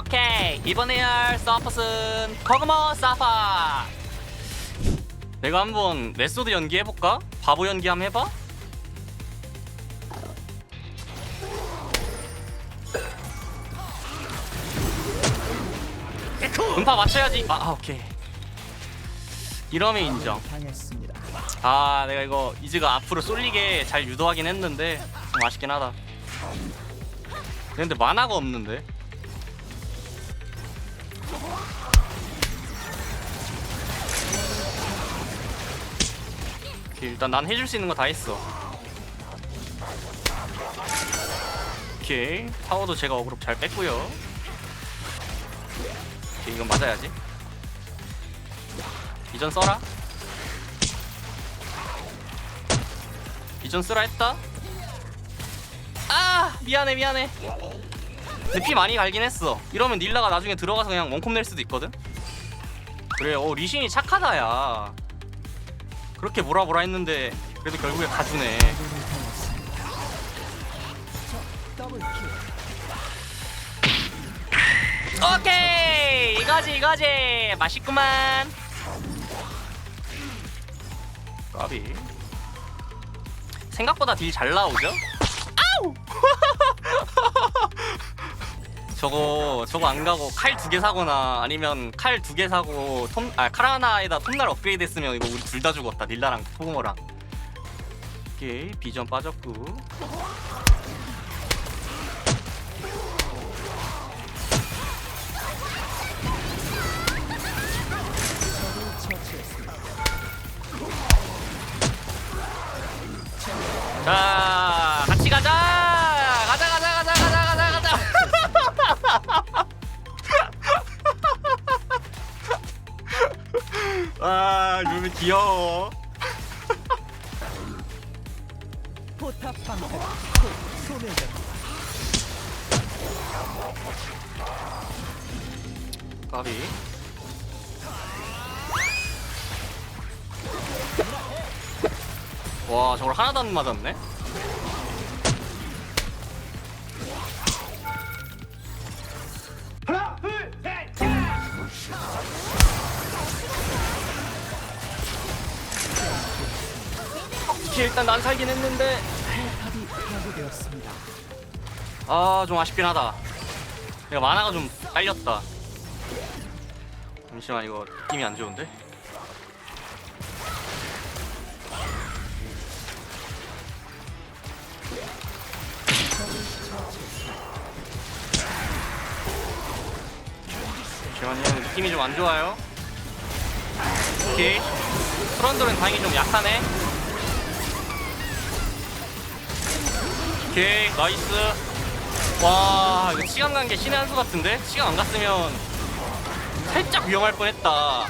오케이 이번에 할 서퍼스는 거그머 사파 내가 한번 메소드 연기해볼까? 바보 연기 한번 해봐? 음파 맞춰야지. 아, 아 오케이. 이러면 인정. 당했습니다. 아 내가 이거 이즈가 앞으로 쏠리게 잘 유도하긴 했는데 좀 아쉽긴 하다. 근데 만화가 없는데? 오케이, 일단 난 해줄 수 있는 거 다 했어. 오케이 타워도 제가 어그로 잘 뺐고요 이 이건 맞아야지. 이전 써라. 이전 쓰라 했다. 아 미안해 미안해. 근데 피 많이 갈긴 했어. 이러면 닐라가 나중에 들어가서 그냥 원콤 낼 수도 있거든? 그래 어 리신이 착하다 야. 그렇게 뭐라 뭐라 했는데 그래도 결국에 가주네. 오케이 이거지 이거지. 맛있구만. 까비. 생각보다 딜 잘 나오죠? 아우! 저거 저거 안 가고 칼 두 개 사거나 아니면 칼 두 개 사고 톰, 아, 칼 하나에다 톱날 업그레이드 했으면 이거 우리 둘 다 죽었다. 닐라랑 포그머랑. 오케이. 비전 빠졌고 자 같이 가자 가자 가자 가자 가자 가자 가자 아 루비 귀여워 포탑 방패. 소멸됩니다. 까비 와 저걸 하나도 안 맞았네? 오케이, 일단 난 살긴 했는데. 아 좀 아쉽긴 하다. 내가 만화가 좀 딸렸다. 잠시만 이거 느낌이 안 좋은데 잠시만요 느낌이 좀 안 좋아요. 오케이. 트런들은 다행히 좀 약하네. 오케이 나이스. 와 이거 시간 간 게 신의 한 수 같은데? 시간 안 갔으면 살짝 위험할 뻔 했다.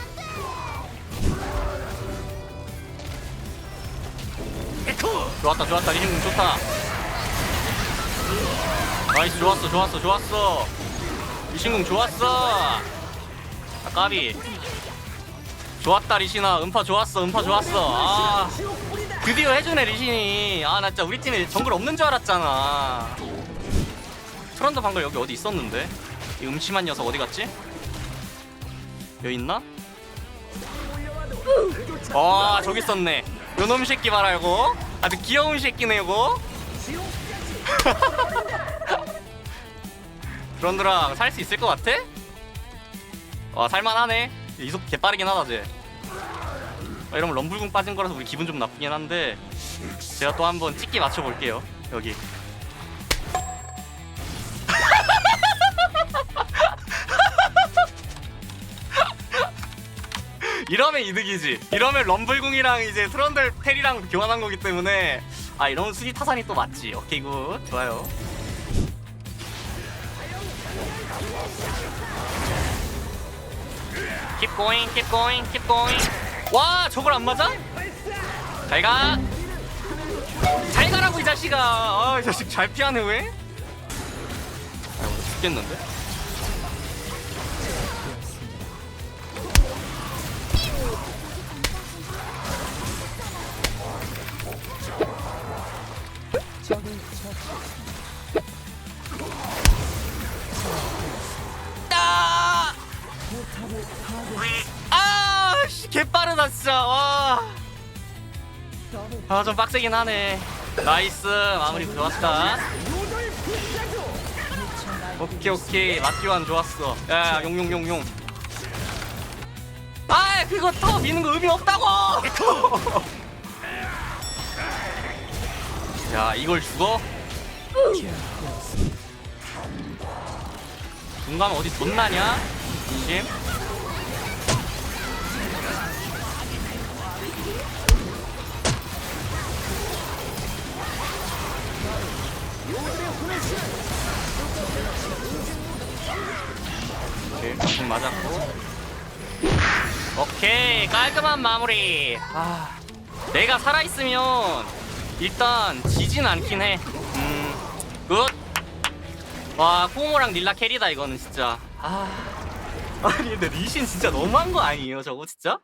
좋았다 좋았다. 리신궁 좋다. 나이스 좋았어 좋았어 좋았어. 리신궁 좋았어 아 까비. 좋았다 리신아. 음파 좋았어 음파 좋았어. 아 드디어 해주네 리신이. 아 나 진짜 우리 팀에 정글 없는 줄 알았잖아. 트런더 방금 여기 어디 있었는데? 이 음침한 녀석 어디 갔지? 여기 있나? 와 저기 있었네. 요놈 새끼 말알고 아주 귀여운 새끼네 이거. 트런드랑 살 수 있을 것 같아? 와 살만하네. 이속 개빠르긴 하다 쟤 아, 이러면 럼블궁 빠진 거라서 우리 기분 좀 나쁘긴 한데 제가 또 한번 찍기 맞춰볼게요 여기. 이러면 이득이지. 이러면 럼블궁이랑 이제 트런들 텔이랑 교환한 거기 때문에 아 이런 수비 타산이 또 맞지. 오케이 굿. 좋아요 Keep going, keep going, keep going. 와, 저걸 안 맞아? 잘 가. 잘 가라고 이 자식아. 아, 이 자식 잘 피하네 왜? 아, 죽겠는데? 개빠르다 진짜. 와. 아, 좀 빡세긴 하네. 나이스. 마무리 좋았다. 오케이, 오케이. 맞기완 좋았어. 야, 야, 용용용용. 아, 그거 또 미는 거 의미 없다고. 야, 이걸 죽어? 중간 어디 돈 나냐? 진심? 오케이, 좀 맞았고. 오케이, 깔끔한 마무리. 아, 내가 살아있으면 일단 지진 않긴 해. 음, 굿. 와 코모랑 릴라 캐리다 이거는 진짜 아 아니 근데 리신 진짜 너무한 거 아니에요 저거 진짜?